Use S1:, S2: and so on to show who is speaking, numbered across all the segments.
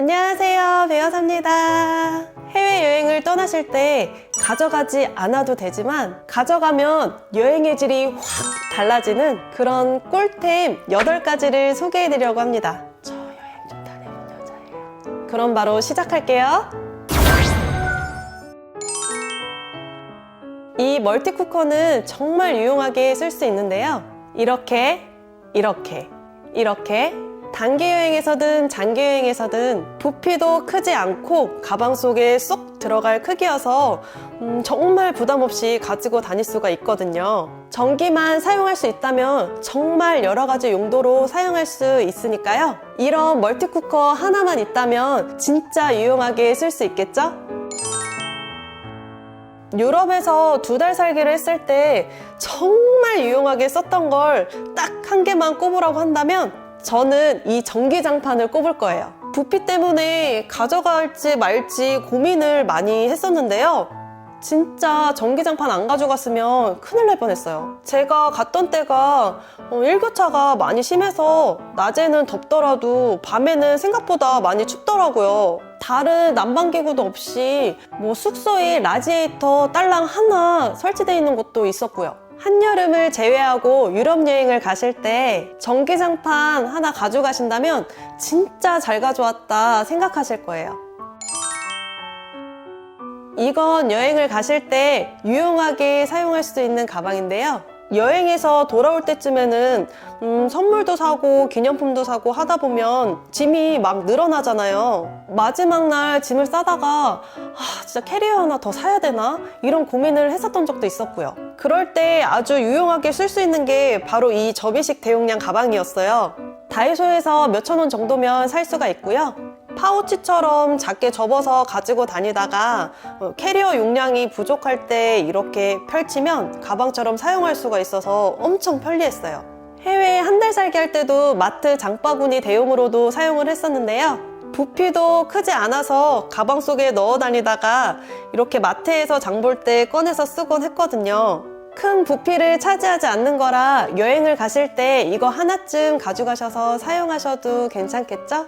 S1: 안녕하세요. 배어사입니다. 해외여행을 떠나실 때 가져가지 않아도 되지만 가져가면 여행의 질이 확 달라지는 그런 꿀템 8가지를 소개해드리려고 합니다. 저 여행 좀 다녀본 여자예요. 그럼 바로 시작할게요. 이 멀티쿠커는 정말 유용하게 쓸 수 있는데요. 이렇게, 이렇게, 이렇게 단기 여행에서든 장기 여행에서든 부피도 크지 않고 가방 속에 쏙 들어갈 크기여서 음, 정말 부담 없이 가지고 다닐 수가 있거든요. 전기만 사용할 수 있다면 정말 여러 가지 용도로 사용할 수 있으니까요. 이런 멀티쿠커 하나만 있다면 진짜 유용하게 쓸 수 있겠죠? 유럽에서 두 달 살기를 했을 때 정말 유용하게 썼던 걸 딱 한 개만 꼽으라고 한다면 저는 이 전기장판을 꼽을 거예요. 부피 때문에 가져갈지 말지 고민을 많이 했었는데요. 진짜 전기장판 안 가져갔으면 큰일 날 뻔했어요. 제가 갔던 때가 어, 일교차가 많이 심해서 낮에는 덥더라도 밤에는 생각보다 많이 춥더라고요. 다른 난방기구도 없이 뭐 숙소에 라지에이터 딸랑 하나 설치되어 있는 곳도 있었고요. 한여름을 제외하고 유럽 여행을 가실 때 전기장판 하나 가져가신다면 진짜 잘 가져왔다 생각하실 거예요. 이건 여행을 가실 때 유용하게 사용할 수 있는 가방인데요. 여행에서 돌아올 때쯤에는 음, 선물도 사고 기념품도 사고 하다 보면 짐이 막 늘어나잖아요. 마지막 날 짐을 싸다가 아, 진짜 캐리어 하나 더 사야 되나? 이런 고민을 했었던 적도 있었고요. 그럴 때 아주 유용하게 쓸 수 있는 게 바로 이 접이식 대용량 가방이었어요. 다이소에서 몇천 원 정도면 살 수가 있고요. 파우치처럼 작게 접어서 가지고 다니다가 어, 캐리어 용량이 부족할 때 이렇게 펼치면 가방처럼 사용할 수가 있어서 엄청 편리했어요. 해외에 한 달 살기 할 때도 마트 장바구니 대용으로도 사용을 했었는데요. 부피도 크지 않아서 가방 속에 넣어 다니다가 이렇게 마트에서 장 볼 때 꺼내서 쓰곤 했거든요. 큰 부피를 차지하지 않는 거라 여행을 가실 때 이거 하나쯤 가져가셔서 사용하셔도 괜찮겠죠?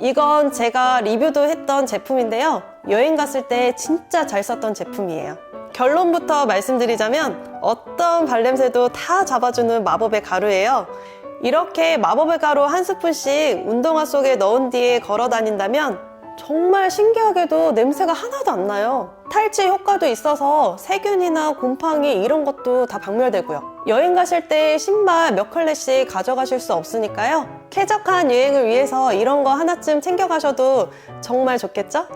S1: 이건 제가 리뷰도 했던 제품인데요. 여행 갔을 때 진짜 잘 썼던 제품이에요. 결론부터 말씀드리자면 어떤 발냄새도 다 잡아주는 마법의 가루예요. 이렇게 마법의 가루 한 스푼씩 운동화 속에 넣은 뒤에 걸어 다닌다면 정말 신기하게도 냄새가 하나도 안 나요. 탈취 효과도 있어서 세균이나 곰팡이 이런 것도 다 박멸되고요. 여행 가실 때 신발 몇 컬레씩 가져가실 수 없으니까요. 쾌적한 여행을 위해서 이런 거 하나쯤 챙겨가셔도 정말 좋겠죠?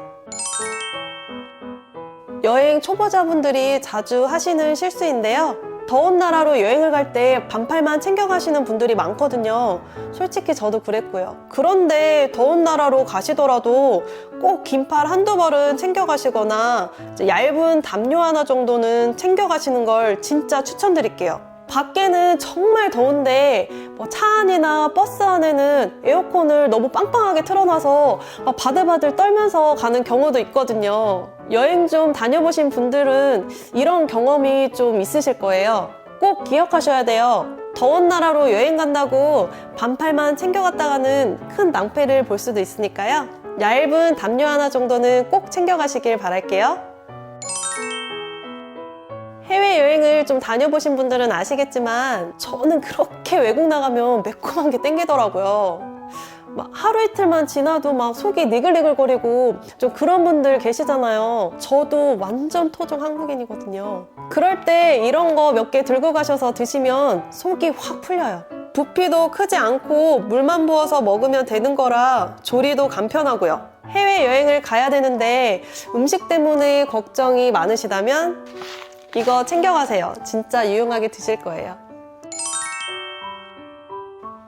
S1: 여행 초보자분들이 자주 하시는 실수인데요. 더운 나라로 여행을 갈 때 반팔만 챙겨가시는 분들이 많거든요. 솔직히 저도 그랬고요. 그런데 더운 나라로 가시더라도 꼭 긴팔 한두 벌은 챙겨가시거나 얇은 담요 하나 정도는 챙겨가시는 걸 진짜 추천드릴게요. 밖에는 정말 더운데 뭐 차 안이나 버스 안에는 에어컨을 너무 빵빵하게 틀어놔서 막 바들바들 떨면서 가는 경우도 있거든요. 여행 좀 다녀보신 분들은 이런 경험이 좀 있으실 거예요. 꼭 기억하셔야 돼요. 더운 나라로 여행 간다고 반팔만 챙겨갔다가는 큰 낭패를 볼 수도 있으니까요. 얇은 담요 하나 정도는 꼭 챙겨가시길 바랄게요. 여행을 좀 다녀보신 분들은 아시겠지만 저는 그렇게 외국 나가면 매콤한 게 땡기더라고요. 막 하루 이틀만 지나도 막 속이 니글니글거리고 좀 그런 분들 계시잖아요. 저도 완전 토종 한국인이거든요. 그럴 때 이런 거 몇 개 들고 가셔서 드시면 속이 확 풀려요. 부피도 크지 않고 물만 부어서 먹으면 되는 거라 조리도 간편하고요. 해외여행을 가야 되는데 음식 때문에 걱정이 많으시다면 이거 챙겨가세요. 진짜 유용하게 드실 거예요.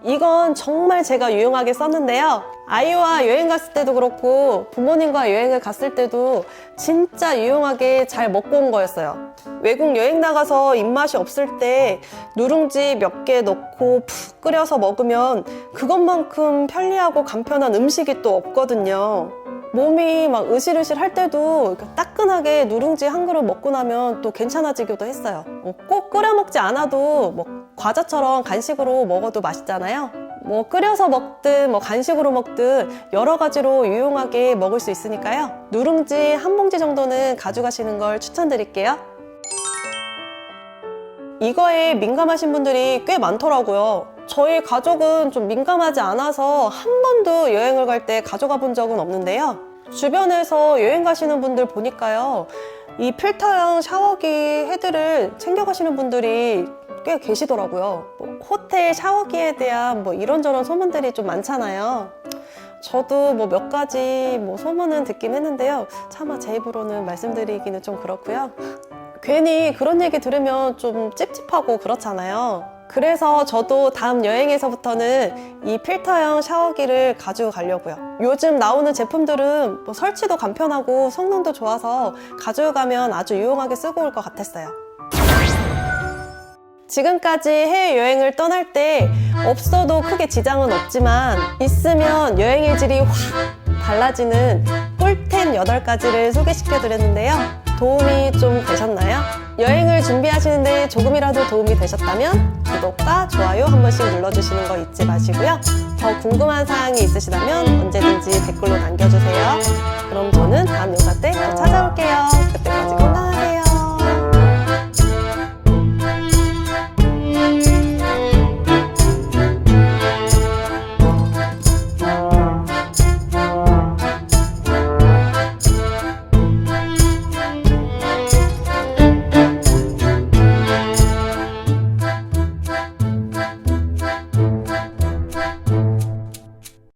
S1: 이건 정말 제가 유용하게 썼는데요. 아이와 여행 갔을 때도 그렇고 부모님과 여행을 갔을 때도 진짜 유용하게 잘 먹고 온 거였어요. 외국 여행 나가서 입맛이 없을 때 누룽지 몇 개 넣고 푹 끓여서 먹으면 그것만큼 편리하고 간편한 음식이 또 없거든요. 몸이 막 으실으실 할 때도 따끈하게 누룽지 한 그릇 먹고 나면 또 괜찮아지기도 했어요. 어, 꼭 끓여 먹지 않아도 뭐 과자처럼 간식으로 먹어도 맛있잖아요. 뭐 끓여서 먹든 뭐 간식으로 먹든 여러 가지로 유용하게 먹을 수 있으니까요. 누룽지 한 봉지 정도는 가져가시는 걸 추천드릴게요. 이거에 민감하신 분들이 꽤 많더라고요. 저희 가족은 좀 민감하지 않아서 한 번도 여행을 갈 때 가져가 본 적은 없는데요. 주변에서 여행 가시는 분들 보니까요. 이 필터형 샤워기 헤드를 챙겨가시는 분들이 꽤 계시더라고요. 뭐 호텔 샤워기에 대한 뭐 이런저런 소문들이 좀 많잖아요. 저도 뭐 몇 가지 뭐 소문은 듣긴 했는데요. 차마 제 입으로는 말씀드리기는 좀 그렇고요. 괜히 그런 얘기 들으면 좀 찝찝하고 그렇잖아요. 그래서 저도 다음 여행에서부터는 이 필터형 샤워기를 가지고 가려고요. 요즘 나오는 제품들은 뭐 설치도 간편하고 성능도 좋아서 가지고 가면 아주 유용하게 쓰고 올 것 같았어요. 지금까지 해외여행을 떠날 때 없어도 크게 지장은 없지만 있으면 여행의 질이 확 달라지는 꿀템 8가지를 소개시켜 드렸는데요. 도움이 좀 되셨나요? 여행을 준비하시는데 조금이라도 도움이 되셨다면 구독과 좋아요 한 번씩 눌러주시는 거 잊지 마시고요. 더 궁금한 사항이 있으시다면 언제든지 댓글로 남겨주세요. 그럼 저는 다음 영상 때또 찾아올게요.